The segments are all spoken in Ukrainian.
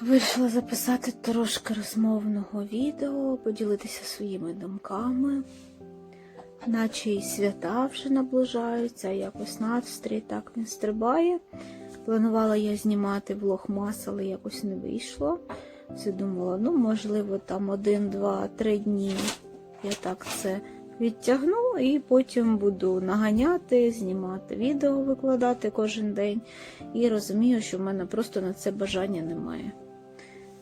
Вирішила записати трошки розмовного відео, поділитися своїми думками. Наче і свята вже наближаються, якось настрій так не стрибає. Планувала я знімати влогмас, але якось не вийшло. Все думала, ну, можливо, там один, два, три дні я так це відтягну і потім буду наганяти, знімати відео, викладати кожен день. І розумію, що в мене просто на це бажання немає.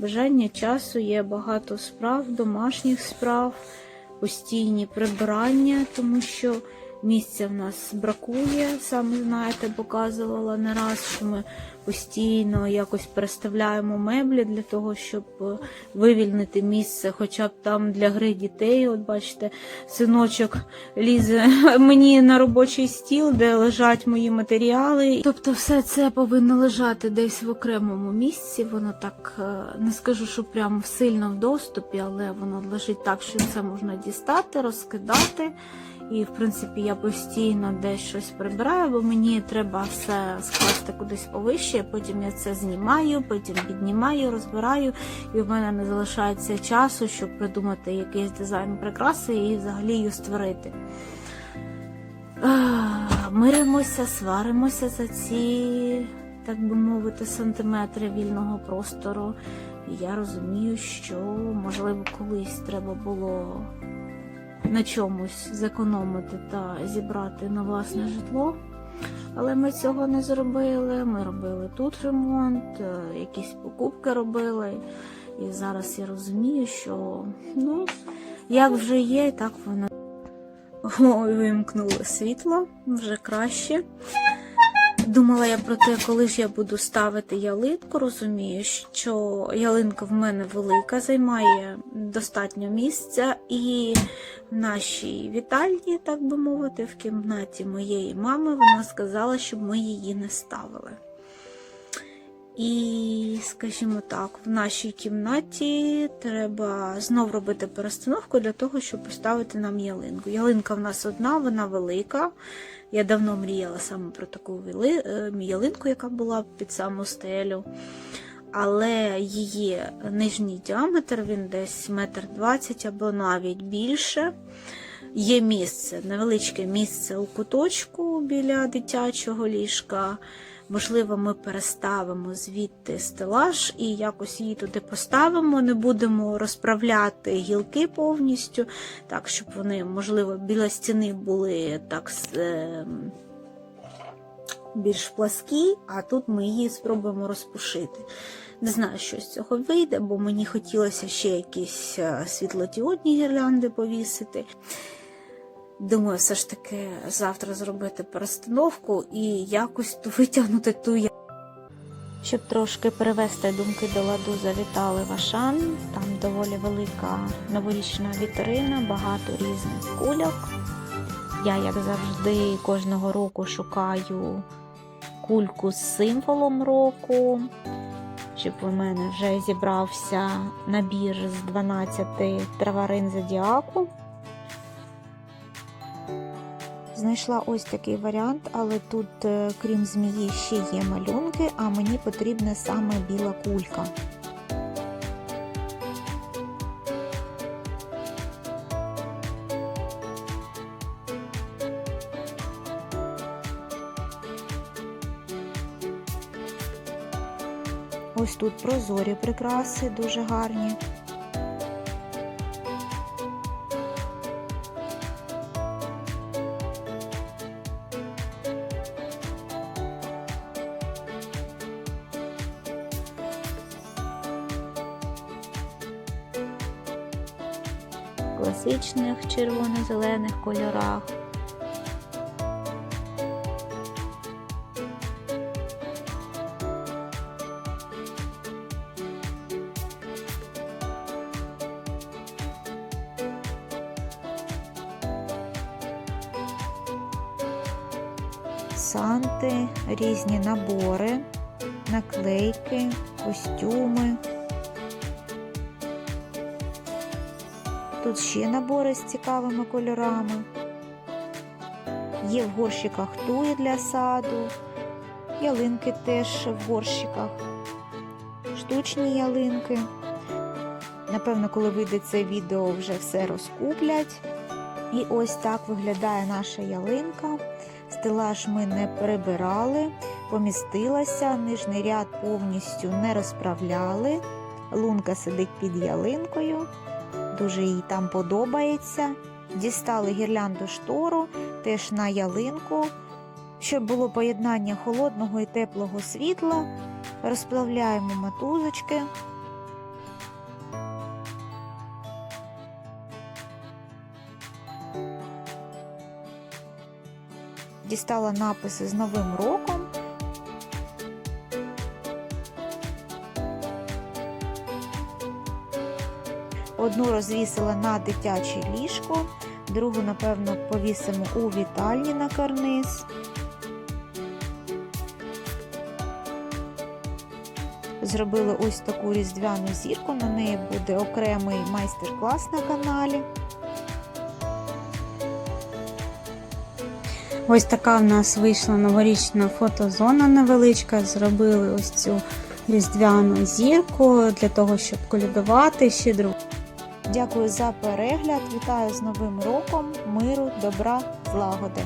Бажання часу є багато справ, домашніх справ, постійні прибирання, тому що місця в нас бракує. Саме знаєте, показувала не раз, що ми постійно якось переставляємо меблі для того, щоб е, вивільнити місце, хоча б там для гри дітей. От бачите, синочок лізе мені на робочий стіл, де лежать мої матеріали. Тобто, все це повинно лежати десь в окремому місці. Воно так е, не скажу, що прям сильно в доступі, але воно лежить так, що це можна дістати, розкидати. І, в принципі, я постійно десь щось прибираю, бо мені треба все скласти кудись повище, потім я це знімаю, потім піднімаю, розбираю, і в мене не залишається часу, щоб придумати якийсь дизайн прикраси і взагалі її створити. Миримося, сваримося за ці, так би мовити, сантиметри вільного простору. Я розумію, що, можливо, колись треба було на чомусь зекономити та зібрати на власне житло. Але ми цього не зробили. Ми робили тут ремонт, е, якісь покупки робили. І зараз я розумію, що ну, як вже є, так воно. Ой, вимкнуло світло, вже краще. Думала я про те, коли ж я буду ставити ялинку. Розумію, що ялинка в мене велика, займає достатньо місця, і в нашій вітальні, так би мовити, в кімнаті моєї мами, вона сказала, щоб ми її не ставили. І, скажімо так, в нашій кімнаті треба знов робити перестановку для того, щоб поставити нам ялинку. Ялинка в нас одна, вона велика. Я давно мріяла саме про таку е, ялинку, яка була під саму стелю. Але її нижній діаметр, він десь метр двадцять або навіть більше. Є місце, невеличке місце у куточку біля дитячого ліжка. Можливо, ми переставимо звідти стелаж і якось її туди поставимо. Не будемо розправляти гілки повністю, так, щоб вони, можливо, біля стіни були так е, більш пласкі, а тут ми її спробуємо розпушити. Не знаю, що з цього вийде, бо мені хотілося ще якісь е, світлодіодні гірлянди повісити. Думаю, все ж таки завтра зробити перестановку і якось витягнути ту я- Щоб трошки перевести думки до ладу, завітали в Ашан. Там доволі велика новорічна вітрина, багато різних кульок. Я, як завжди, кожного року шукаю кульку з символом року, щоб у мене вже зібрався набір з 12 траварин зодіаку. Знайшла ось такий варіант, але тут, е, крім змії, ще є малюнки, а мені потрібна саме біла кулька. Ось тут прозорі прикраси, дуже гарні. Класичних червоно-зелених кольорах. Санти, різні набори, наклейки, костюми. Тут ще набори з цікавими кольорами. Є в горщиках туї для саду, ялинки теж в горщиках. штучні ялинки. Напевно, коли вийде це відео, вже все розкуплять. І ось так виглядає наша ялинка. Стелаж ми не перебирали, помістилася, нижній ряд повністю не розправляли. Лунка сидить під ялинкою, дуже їй там подобається. Дістали гірлянду штору теж на ялинку, щоб було поєднання холодного і теплого світла. Розплавляємо матузочки. Дістала написи з Новим роком. Одну розвісила на дитяче ліжко, другу, напевно, повісимо у вітальні на карниз. Зробили ось таку різдвяну зірку, на неї буде окремий майстер-клас на каналі. Ось така в нас вийшла новорічна фотозона невеличка. Зробили ось цю різдвяну зірку для того, щоб колядувати щедро. Дякую за перегляд. Вітаю з Новим роком, миру, добра, злагоди.